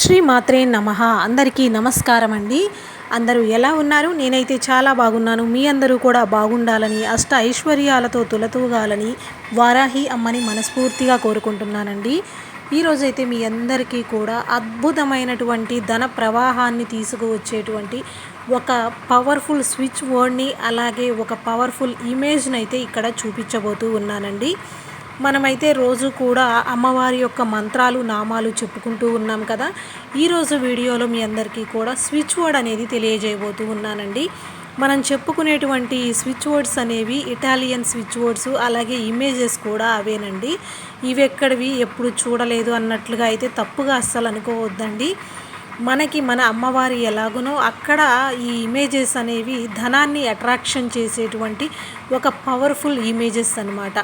శ్రీ మాత్రే నమ. అందరికీ నమస్కారం అండి అందరూ ఎలా ఉన్నారు? నేనైతే చాలా బాగున్నాను. మీ అందరూ కూడా బాగుండాలని అష్ట ఐశ్వర్యాలతో తులతూగాలని వారాహి అమ్మని మనస్ఫూర్తిగా కోరుకుంటున్నానండి. ఈరోజైతే మీ అందరికీ కూడా అద్భుతమైనటువంటి ధన ప్రవాహాన్ని తీసుకువచ్చేటువంటి ఒక పవర్ఫుల్ స్విచ్ బోర్డ్ని అలాగే ఒక పవర్ఫుల్ ఇమేజ్ని అయితే ఇక్కడ చూపించబోతూ ఉన్నానండి. మనమైతే రోజు కూడా అమ్మవారి యొక్క మంత్రాలు నామాలు చెప్పుకుంటూ ఉన్నాం కదా. ఈరోజు వీడియోలో మీ అందరికీ కూడా స్విచ్ వర్డ్ అనేది తెలియజేయబోతూ ఉన్నానండి. మనం చెప్పుకునేటువంటి స్విచ్ వర్డ్స్ అనేవి ఇటాలియన్ స్విచ్ వర్డ్స్ అలాగే ఇమేజెస్ కూడా అవేనండి. ఇవి ఎక్కడివి ఎప్పుడు చూడలేదు అన్నట్లుగా అయితే తప్పుగా అస్సలు అనుకోవద్దండి. మనకి మన అమ్మవారి ఎలాగునో అక్కడ ఈ ఇమేజెస్ అనేవి ధనాన్ని అట్రాక్షన్ చేసేటువంటి ఒక పవర్ఫుల్ ఇమేజెస్ అనమాట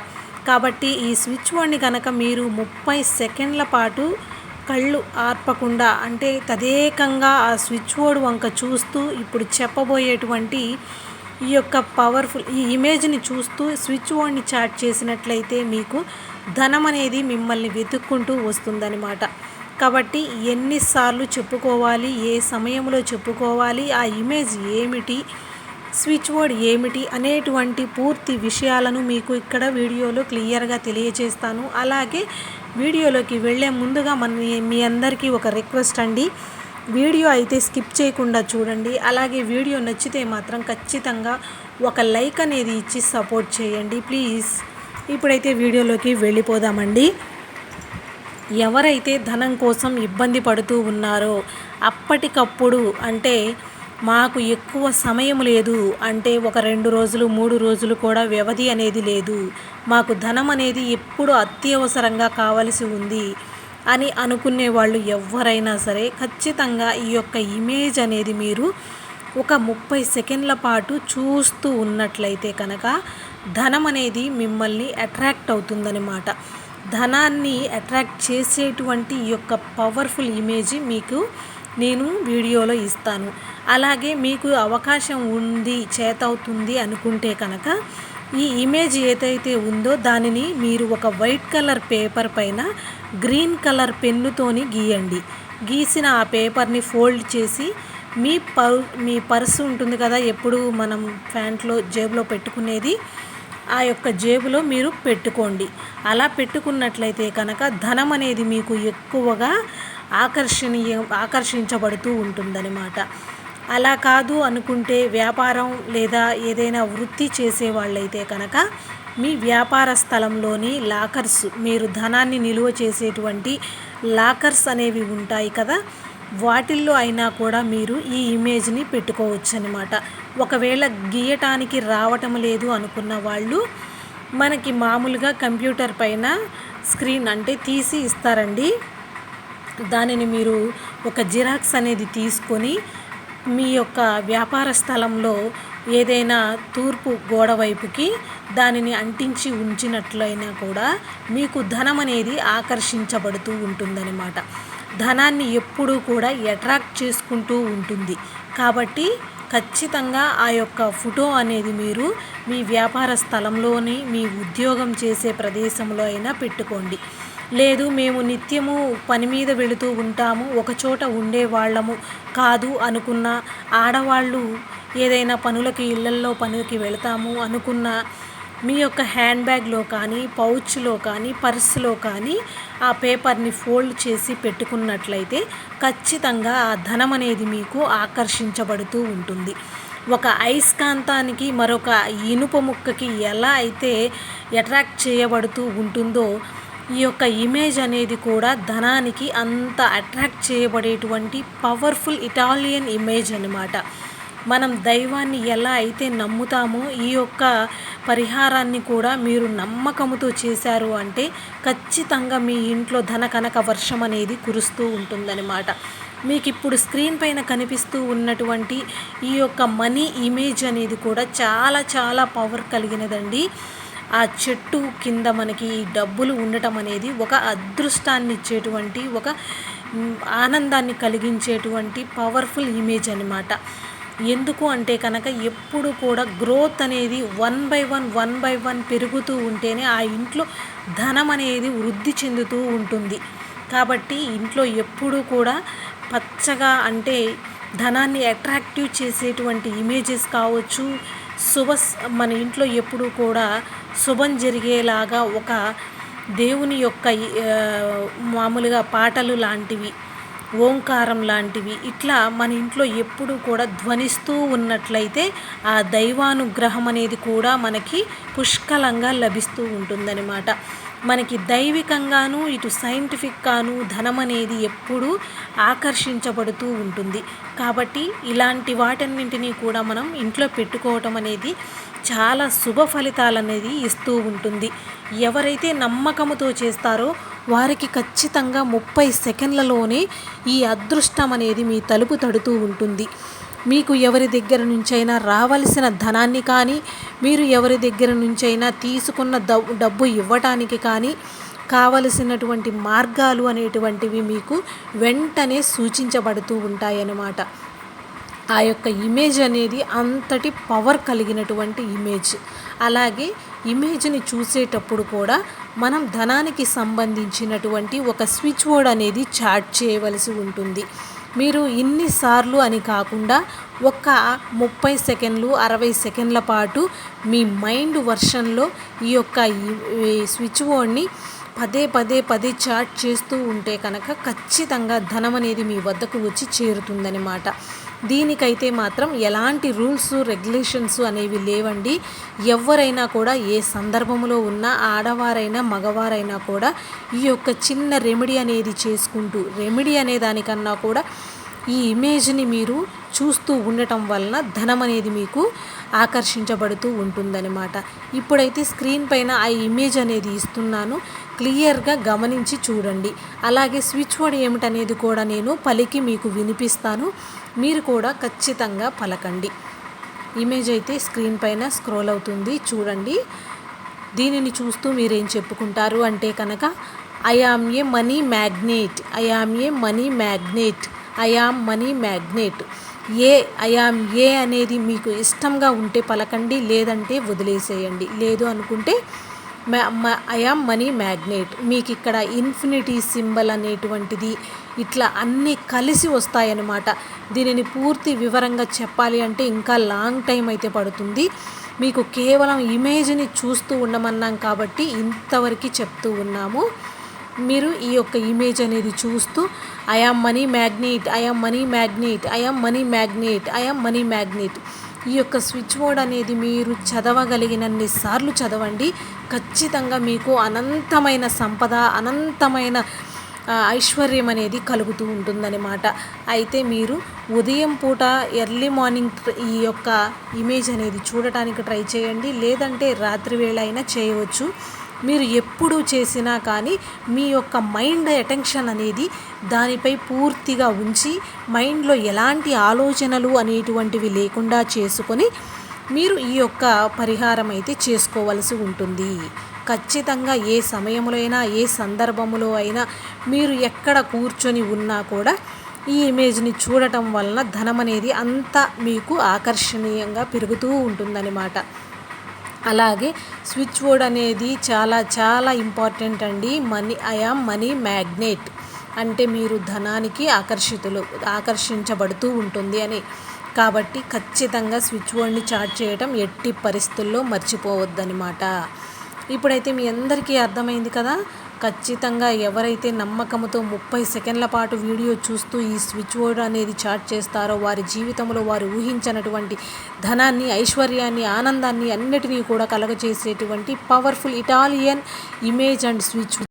కాబట్టి ఈ స్విచ్ బోర్డ్ని కనుక మీరు ముప్పై సెకండ్ల పాటు కళ్ళు ఆర్పకుండా అంటే తదేకంగా ఆ స్విచ్ బోర్డ్ వంక చూస్తూ ఇప్పుడు చెప్పబోయేటువంటి ఈ యొక్క పవర్ఫుల్ ఈ ఇమేజ్ని చూస్తూ స్విచ్ బోర్డ్ని చాట్ చేసినట్లయితే మీకు ధనం అనేది మిమ్మల్ని వెతుక్కుంటూ వస్తుందన్నమాట. కాబట్టి ఎన్నిసార్లు చెప్పుకోవాలి ఏ సమయంలో చెప్పుకోవాలి ఆ ఇమేజ్ ఏమిటి స్విచ్ బోర్డ్ ఏమిటి అనేటువంటి పూర్తి విషయాలను మీకు ఇక్కడ వీడియోలో క్లియర్గా తెలియజేస్తాను. అలాగే వీడియోలోకి వెళ్ళే ముందుగా మన మీ అందరికీ ఒక రిక్వెస్ట్ అండి. వీడియో అయితే స్కిప్ చేయకుండా చూడండి. అలాగే వీడియో నచ్చితే మాత్రం ఖచ్చితంగా ఒక లైక్ అనేది ఇచ్చి సపోర్ట్ చేయండి. ప్లీజ్. ఇప్పుడైతే వీడియోలోకి వెళ్ళిపోదామండి. ఎవరైతే ధనం కోసం ఇబ్బంది పడుతూ ఉన్నారో అప్పటికప్పుడు అంటే మాకు ఎక్కువ సమయం లేదు అంటే ఒక రెండు రోజులు మూడు రోజులు కూడా వ్యవధి అనేది లేదు. మాకు ధనం అనేది ఎప్పుడు అత్యవసరంగా కావలసి ఉంది అని అనుకునే వాళ్ళు ఎవరైనా సరే ఖచ్చితంగా ఈ యొక్క ఇమేజ్ అనేది మీరు ఒక ముప్పై సెకండ్ల పాటు చూస్తూ ఉన్నట్లయితే కనుక ధనం అనేది మిమ్మల్ని అట్రాక్ట్ అవుతుందన్నమాట. ధనాన్ని అట్రాక్ట్ చేసేటువంటి ఈ యొక్క పవర్ఫుల్ ఇమేజ్ మీకు నేను వీడియోలో ఇస్తాను. అలాగే మీకు అవకాశం ఉంది చేతవుతుంది అనుకుంటే కనుక ఈ ఇమేజ్ ఏదైతే ఉందో దానిని మీరు ఒక వైట్ కలర్ పేపర్ పైన గ్రీన్ కలర్ పెన్నుతోని గీయండి. గీసిన ఆ పేపర్ని ఫోల్డ్ చేసి మీ పర్ మీ పర్సు ఉంటుంది కదా ఎప్పుడు మనం ప్యాంట్లో జేబులో పెట్టుకునేది ఆ యొక్క జేబులో మీరు పెట్టుకోండి. అలా పెట్టుకున్నట్లయితే కనుక ధనం అనేది మీకు ఎక్కువగా ఆకర్షణీయ ఆకర్షించబడుతూ ఉంటుందన్నమాట. అలా కాదు అనుకుంటే వ్యాపారం లేదా ఏదైనా వృత్తి చేసే వాళ్ళైతే కనుక మీ వ్యాపార స్థలంలోని లాకర్స్ మీరు ధనాన్ని నిలువ చేసేటువంటి లాకర్స్ అనేవి ఉంటాయి కదా వాటిల్లో అయినా కూడా మీరు ఈ ఇమేజ్ని పెట్టుకోవచ్చు అనమాట ఒకవేళ గీయటానికి రావటం లేదు అనుకున్న వాళ్ళు మనకి మామూలుగా కంప్యూటర్ పైన స్క్రీన్ అంటే తీసి ఇస్తారండి. దానిని మీరు ఒక జిరాక్స్ అనేది తీసుకొని మీ యొక్క వ్యాపార స్థలంలో ఏదైనా తూర్పు గోడ వైపుకి దానిని అంటించి ఉంచినట్లయినా కూడా మీకు ధనం అనేది ఆకర్షించబడుతూ ఉంటుందన్నమాట. ధనాన్ని ఎప్పుడూ కూడా అట్రాక్ట్ చేసుకుంటూ ఉంటుంది. కాబట్టి ఖచ్చితంగా ఆ యొక్క ఫోటో అనేది మీరు మీ వ్యాపార స్థలంలోని మీ ఉద్యోగం చేసే ప్రదేశంలో అయినా పెట్టుకోండి. లేదు మేము నిత్యము పని మీద వెళుతూ ఉంటాము ఒకచోట ఉండేవాళ్ళము కాదు అనుకున్న ఆడవాళ్ళు ఏదైనా పనులకి ఇళ్ళల్లో పనులకి వెళతాము అనుకున్న మీ యొక్క హ్యాండ్ బ్యాగ్లో కానీ పౌచ్లో కానీ పర్సులో కానీ ఆ పేపర్ని ఫోల్డ్ చేసి పెట్టుకున్నట్లయితే ఖచ్చితంగా ఆ ధనం అనేది మీకు ఆకర్షించబడుతూ ఉంటుంది. ఒక అయస్కాంతానికి మరొక ఇనుప ముక్కకి ఎలా అయితే అట్రాక్ట్ చేయబడుతూ ఉంటుందో ఈ యొక్క ఇమేజ్ అనేది కూడా ధనానికి అంత అట్రాక్ట్ చేయబడేటువంటి పవర్ఫుల్ ఇటాలియన్ ఇమేజ్ అనమాట మనం దైవాన్ని ఎలా అయితే నమ్ముతామో ఈ యొక్క పరిహారాన్ని కూడా మీరు నమ్మకముతో చేశారు అంటే ఖచ్చితంగా మీ ఇంట్లో ధన కనక వర్షం అనేది కురుస్తూ ఉంటుందన్నమాట. మీకు ఇప్పుడు స్క్రీన్ పైన కనిపిస్తూ ఉన్నటువంటి ఈ యొక్క మనీ ఇమేజ్ అనేది కూడా చాలా చాలా పవర్ కలిగినదండి. ఆ చెట్టు కింద మనకి డబ్బులు ఉండటం అనేది ఒక అదృష్టాన్ని ఇచ్చేటువంటి ఒక ఆనందాన్ని కలిగించేటువంటి పవర్ఫుల్ ఇమేజ్ అనమాట ఎందుకు అంటే కనుక ఎప్పుడు కూడా గ్రోత్ అనేది one by one one by one పెరుగుతూ ఉంటేనే ఆ ఇంట్లో ధనం అనేది వృద్ధి చెందుతూ ఉంటుంది. కాబట్టి ఇంట్లో ఎప్పుడూ కూడా పచ్చగా అంటే ధనాన్ని అట్రాక్టివ్ చేసేటువంటి ఇమేజెస్ కావచ్చు శుభ మన ఇంట్లో ఎప్పుడూ కూడా శుభం జరిగేలాగా ఒక దేవుని యొక్క మామూలుగా పాటలు లాంటివి ఓంకారం లాంటివి ఇట్లా మన ఇంట్లో ఎప్పుడూ కూడా ధ్వనిస్తూ ఉన్నట్లయితే ఆ దైవానుగ్రహం అనేది కూడా మనకి పుష్కలంగా లభిస్తూ ఉంటుందన్నమాట. మనకి దైవికంగాను ఇటు సైంటిఫిక్గాను ధనం అనేది ఎప్పుడూ ఆకర్షించబడుతూ ఉంటుంది. కాబట్టి ఇలాంటి వాటన్నింటినీ కూడా మనం ఇంట్లో పెట్టుకోవటం అనేది చాలా శుభ ఫలితాలు అనేది ఇస్తూ ఉంటుంది. ఎవరైతే నమ్మకంతో చేస్తారో వారికి ఖచ్చితంగా ముప్పై సెకండ్లలోనే ఈ అదృష్టం అనేది మీ తలుపు తడుతూ ఉంటుంది. మీకు ఎవరి దగ్గర నుంచైనా రావలసిన ధనాన్ని కానీ మీరు ఎవరి దగ్గర నుంచైనా తీసుకున్న డబ్బు ఇవ్వటానికి కానీ కావలసినటువంటి మార్గాలు అనేటువంటివి మీకు వెంటనే సూచించబడుతూ ఉంటాయన్నమాట. ఆ యొక్క ఇమేజ్ అనేది అంతటి పవర్ కలిగినటువంటి ఇమేజ్ అలాగే ఇమేజ్ని చూసేటప్పుడు కూడా మనం ధనానికి సంబంధించినటువంటి ఒక స్విచ్ బోర్డ్ అనేది చాట్ చేయవలసి ఉంటుంది. మీరు ఇన్నిసార్లు అని కాకుండా ఒక ముప్పై సెకండ్లు అరవై సెకండ్ల పాటు మీ మైండ్ వర్షన్లో ఈ యొక్క స్విచ్ బోర్డ్ని పదే పదే పదే చాట్ చేస్తూ ఉంటే కనుక ఖచ్చితంగా ధనం అనేది మీ వద్దకు వచ్చి చేరుతుందనమాట దీనికైతే మాత్రం ఎలాంటి రూల్స్ రెగ్యులేషన్స్ అనేవి లేవండి. ఎవరైనా కూడా ఏ సందర్భంలో ఉన్న ఆడవారైనా మగవారైనా కూడా ఈ యొక్క చిన్న రెమెడీ అనేది చేసుకుంటూ రెమెడీ అనే దానికన్నా కూడా ఈ ఇమేజ్ని మీరు చూస్తూ ఉండటం వలన ధనం అనేది మీకు ఆకర్షించబడుతూ ఉంటుందన్నమాట. ఇప్పుడైతే స్క్రీన్ పైన ఆ ఇమేజ్ అనేది ఇస్తున్నాను. క్లియర్గా గమనించి చూడండి. అలాగే స్విచ్ బోర్డ్ ఏమిటనేది కూడా నేను పలికి మీకు వినిపిస్తాను. మీరు కూడా ఖచ్చితంగా పలకండి. ఇమేజ్ అయితే స్క్రీన్ పైన స్క్రోల్ అవుతుంది. చూడండి. దీనిని చూస్తూ మీరేం చెప్పుకుంటారు అంటే కనుక I am a money magnate I am a money magnate I am money magnate a I a అనేది మీకు ఇష్టంగా ఉంటే పలకండి లేదంటే వదిలేసేయండి. లేదు అనుకుంటే ఐఆమ్ మనీ మ్యాగ్నెట్ మీకు ఇక్కడ ఇన్ఫినిటీ సింబల్ అనేటువంటిది ఇట్లా అన్నీ కలిసి వస్తాయన్నమాట. దీనిని పూర్తి వివరంగా చెప్పాలి అంటే ఇంకా లాంగ్ టైం అయితే పడుతుంది. మీకు కేవలం ఇమేజ్ని చూస్తూ ఉండమన్నాం కాబట్టి ఇంతవరకు చెప్తూ ఉన్నాము. మీరు ఈ యొక్క ఇమేజ్ అనేది చూస్తూ I am money magnet I am money magnet I am money magnet I am money magnet ఈ యొక్క స్విచ్ బోర్డ్ అనేది మీరు చదవగలిగినన్ని సార్లు చదవండి. ఖచ్చితంగా మీకు అనంతమైన సంపద అనంతమైన ఐశ్వర్యం అనేది కలుగుతూ ఉంటుందన్నమాట. అయితే మీరు ఉదయం పూట ఎర్లీ మార్నింగ్ ఈ యొక్క ఇమేజ్ అనేది చూడటానికి ట్రై చేయండి. లేదంటే రాత్రి వేళ అయినా చేయవచ్చు. మీరు ఎప్పుడు చేసినా కానీ మీ యొక్క మైండ్ అటెన్షన్ అనేది దానిపై పూర్తిగా ఉంచి మైండ్లో ఎలాంటి ఆలోచనలు అనేటువంటివి లేకుండా చేసుకొని మీరు ఈ యొక్క పరిహారం అయితే చేసుకోవలసి ఉంటుంది. ఖచ్చితంగా ఏ సమయంలో అయినా ఏ సందర్భంలో అయినా మీరు ఎక్కడ కూర్చొని ఉన్నా కూడా ఈ ఇమేజ్ని చూడటం వలన ధనం అనేది అంత మీకు ఆకర్షణీయంగా పెరుగుతూ ఉంటుందన్నమాట. అలాగే స్విచ్ బోర్డ్ అనేది చాలా చాలా ఇంపార్టెంట్ అండి. మనీ ఐఆమ్ మనీ మ్యాగ్నెట్ అంటే మీరు ధనానికి ఆకర్షితులు ఆకర్షించబడుతూ ఉంటుంది అని. కాబట్టి ఖచ్చితంగా స్విచ్ బోర్డ్ని చార్జ్ చేయటం ఎట్టి పరిస్థితుల్లో మర్చిపోవద్దనమాట ఇప్పుడైతే మీ అందరికీ అర్థమైంది కదా? ఖచ్చితంగా ఎవరైతే నమ్మకంతో ముప్పై సెకండ్ల పాటు వీడియో చూస్తూ ఈ స్విచ్ బోర్డ్ అనేది చాట్ చేస్తారో వారి జీవితంలో వారు ఊహించినటువంటి ధనాన్ని ఐశ్వర్యాన్ని ఆనందాన్ని అన్నిటినీ కూడా కలగజేసేటువంటి powerful Italian image and switch